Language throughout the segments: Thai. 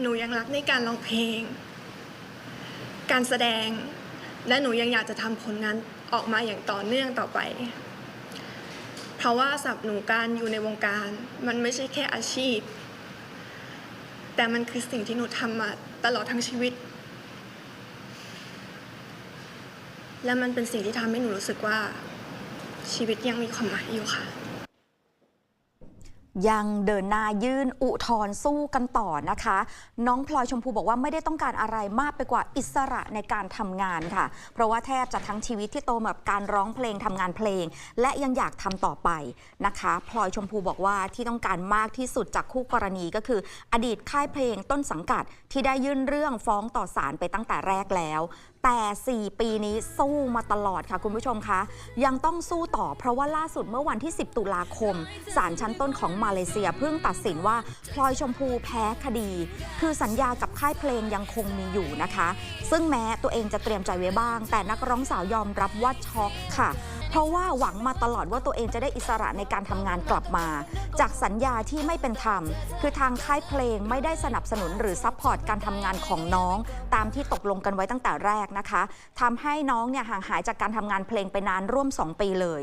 หนูยังรักในการร้องเพลง การแสดง และหนูยังอยากจะทำผลงานออกมาอย่างต่อเนื่องต่อไป เพราะว่าสำหรับหนูการอยู่ในวงการ มันไม่ใช่แค่อาชีพ แต่มันคือสิ่งที่หนูทำมาตลอดทั้งชีวิต และมันเป็นสิ่งที่ทำให้หนูรู้สึกว่าชีวิตยังมีความหมายอยู่ค่ะ ยังเดินหน้ายื่นอุทธรณ์สู้กันต่อนะคะ น้องพลอยชมพูบอกว่าไม่ได้ต้องการอะไรมากไปกว่าอิสระในการทำงานค่ะ เพราะว่าแทบจะทั้งชีวิตที่โตมากับการร้องเพลงทำงานเพลง และยังอยากทำต่อไปนะคะพลอยชมพูบอกว่าที่ต้องการมากที่สุดจากคู่กรณีก็คือ อดีตค่ายเพลงต้นสังกัดที่ได้ยื่นเรื่องฟ้องต่อศาลไปตั้งแต่แรกแล้ว แต่ 4 ปีนี้สู้มาตลอดค่ะคุณผู้ชมคะ ยังต้องสู้ต่อเพราะว่าล่าสุดเมื่อวันที่ 10 ตุลาคมศาลชั้นต้นของมาเลเซียเพิ่งตัดสินว่าพลอยชมพูแพ้คดี คือสัญญากับค่ายเพลงยังคงมีอยู่นะคะ ซึ่งแม้ตัวเองจะเตรียมใจไว้บ้าง แต่นักร้องสาวยอมรับว่าช็อกค่ะ เพราะว่าหวังมาตลอดว่าตัวเองจะได้อิสระในการทำงานกลับมา จากสัญญาที่ไม่เป็นธรรม คือทางค่ายเพลงไม่ได้สนับสนุนหรือซัพพอร์ตการทำงานของน้อง ตามที่ตกลงกันไว้ตั้งแต่แรกนะคะทำให้น้องเนี่ยห่างหายจากการทำงานเพลงไปนานร่วม 2 ปีเลย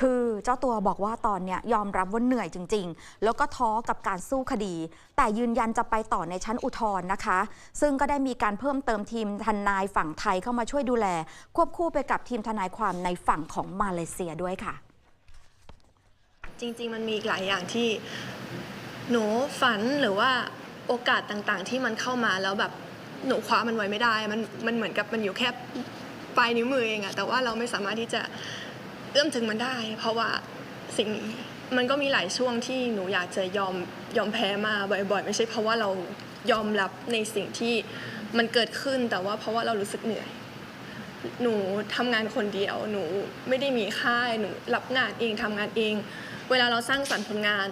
คือเจ้าตัวบอกว่าตอนเนี้ยยอมรับว่าเหนื่อยจริง ๆ แล้วก็ท้อกับการสู้คดี แต่ยืนยันจะไปต่อในชั้นอุทธรณ์นะคะ ซึ่งก็ได้มีการเพิ่มเติมทีมทนายฝั่งไทยเข้ามาช่วยดูแล ควบคู่ไปกับทีมทนายความในฝั่งของมาเลเซียด้วยค่ะ จริง ๆ มันมีอีกหลายอย่างที่หนูฝันหรือว่าโอกาสต่างๆ ที่มันเข้ามาแล้วแบบหนูคว้ามันไว้ไม่ได้ มันมันเหมือนกับมันอยู่แค่ปลายนิ้วมือเองอะแต่ว่าเราไม่สามารถที่จะ เอื้อมถึงมันได้ เพราะว่าสิ่งมันก็มีหลายช่วงที่หนูอยากจะยอมยอมแพ้มาบ่อย ๆ ไม่ใช่เพราะว่าเรายอมรับในสิ่งที่มันเกิดขึ้นแต่ว่าเพราะว่าเรารู้สึกเหนื่อย หนูทำงานคนเดียว หนูไม่ได้มีค่ายหนูรับงานเองทำงานเอง เวลาเราสร้างสรรค์ผลงาน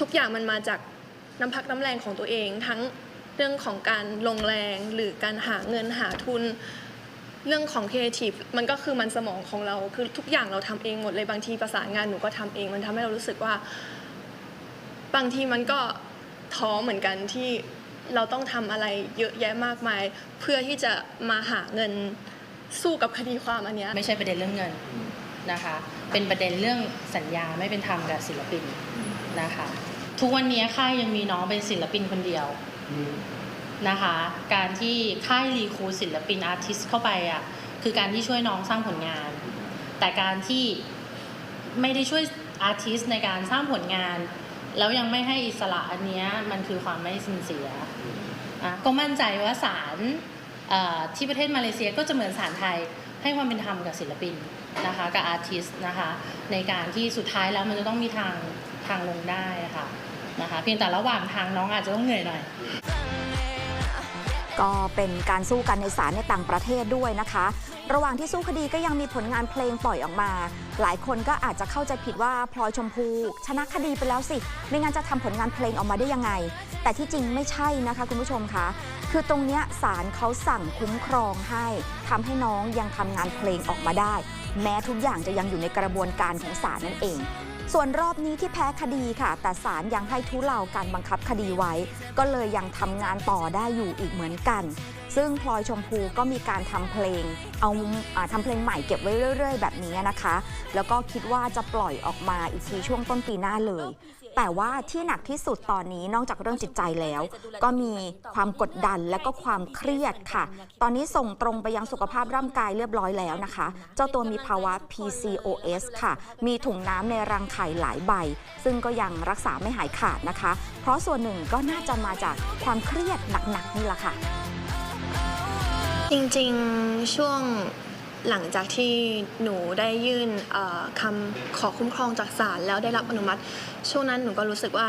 ทุกอย่างมันมาจากน้ำพักน้ำแรงของตัวเอง ทั้งเรื่องของการลงแรงหรือการหาเงินหาทุน เรื่องของครีเอทีฟมันก็คือมันสมองของเรา คือทุกอย่างเราทำเองหมดเลยบางทีประสานงานหนูก็ทำเอง มันทำให้เรารู้สึกว่า บางทีมันก็ท้อเหมือนกันที่เราต้องทำอะไรเยอะแยะมากมาย เพื่อที่จะมาหาเงินสู้กับคดีความอันเนี้ยไม่ใช่ประเด็นเรื่องเงินนะคะ เป็นประเด็นเรื่องสัญญาไม่เป็นธรรมกับศิลปินนะคะ ทุกวันนี้ค่ายยังมีน้องเป็นศิลปินคนเดียว นะคะ การที่ค่ายรีคูศิลปินอาร์ติสเข้าไปอะคือการที่ช่วยน้องสร้างผลงาน แต่การที่ไม่ได้ช่วยอาร์ติสในการสร้างผลงาน แล้วยังไม่ให้อิสระอันเนี้ยมันคือความไม่สินเสียอะก็มั่นใจว่าศาลที่ประเทศมาเลเซียก็จะเหมือนศาลไทยให้ความเป็นธรรมกับศิลปินนะคะกับอาร์ติสนะคะในการที่สุดท้ายแล้วมันจะต้องมีทางทางลงได้ค่ะนะคะเพียงแต่ระหว่างทางน้องอาจจะต้องเหนื่อยหน่อย ก็เป็นการสู้กันในศาลในต่างประเทศด้วยนะคะ ระหว่างที่สู้คดีก็ยังมีผลงานเพลงปล่อยออกมา หลายคนก็อาจจะเข้าใจผิดว่าพลอยชมพู ชนะคดีไปแล้วสิ ไม่งั้นจะทำผลงานเพลงออกมาได้ยังไง แต่ที่จริงไม่ใช่นะคะคุณผู้ชมคะ คือตรงเนี้ยศาลเขาสั่งคุ้มครองให้ทำให้น้องยังทำงานเพลงออกมาได้ แม้ทุกอย่างจะยังอยู่ในกระบวนการของศาลนั่นเอง ส่วนรอบนี้ที่แพ้คดีค่ะ แต่ศาลยังให้ทุเลาการบังคับคดีไว้ ก็เลยยังทำงานต่อได้อยู่อีกเหมือนกัน ซึ่งพลอยชมพูก็มีการทำเพลง เอาอาทำเพลงใหม่เก็บไว้เรื่อย ๆ แบบนี้นะคะ แล้วก็คิดว่าจะปล่อยออกมาอีกทีช่วงต้นปีหน้าเลย แต่ว่าที่หนักที่สุดตอนนี้นอกจากเรื่องจิตใจแล้ว ก็มีความกดดันและก็ความเครียดค่ะ ตอนนี้ส่งตรงไปยังสุขภาพร่างกายเรียบร้อยแล้วนะคะ เจ้าตัวมีภาวะ PCOS ค่ะ มีถุงน้ำในรังไข่หลายใบ ซึ่งก็ยังรักษาไม่หายขาดนะคะ เพราะส่วนหนึ่งก็น่าจะมาจากความเครียดหนักๆนี่แหละค่ะ จริงๆช่วงหลังจากที่หนูได้ยื่นคำขอคุ้มครองจากศาลแล้วได้รับอนุมัติ ช่วงนั้นหนูก็รู้สึกว่า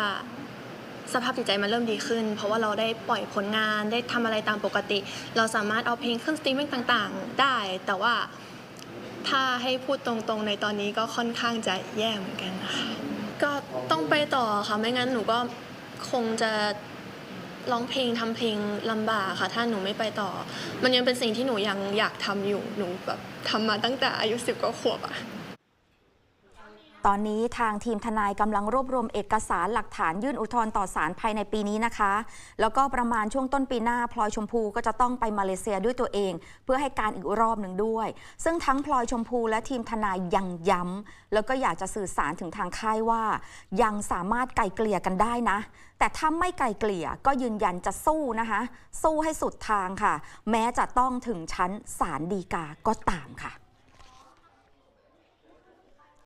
สภาพจิตใจมันเริ่มดีขึ้น เพราะว่าเราได้ปล่อยผลงานได้ทำอะไรตามปกติ เราสามารถเอาเพลงขึ้นสตรีมมิ่งต่างๆ ได้ แต่ว่าถ้าให้พูดตรงๆในตอนนี้ก็ค่อนข้างจะแย่เหมือนกันนะคะก็ต้องไปต่อค่ะไม่งั้นหนูก็คงจะ ร้องเพลงทำเพลงลำบากค่ะ ถ้าหนูไม่ไปต่อ มันยังเป็นสิ่งที่หนูยังอยากทำอยู่หนูแบบทำมาตั้งแต่อายุสิบกว่าขวบอะ ตอนนี้ทางทีมทนายกำลังรวบรวมเอกสารหลักฐานยื่นอุทธรณ์ต่อศาลภายในปีนี้นะคะ แล้วก็ประมาณช่วงต้นปีหน้าพลอยชมพูก็จะต้องไปมาเลเซียด้วยตัวเอง เพื่อให้การอีกรอบหนึ่งด้วย ซึ่งทั้งพลอยชมพูและทีมทนายยังย้ำแล้วก็อยากจะสื่อสารถึงทางค่ายว่า ยังสามารถไกลเกลี่ยกันได้นะ แต่ถ้าไม่ไกลเกลี่ยก็ยืนยันจะสู้นะคะ สู้ให้สุดทางค่ะ แม้จะต้องถึงชั้นศาลฎีกาก็ตามค่ะ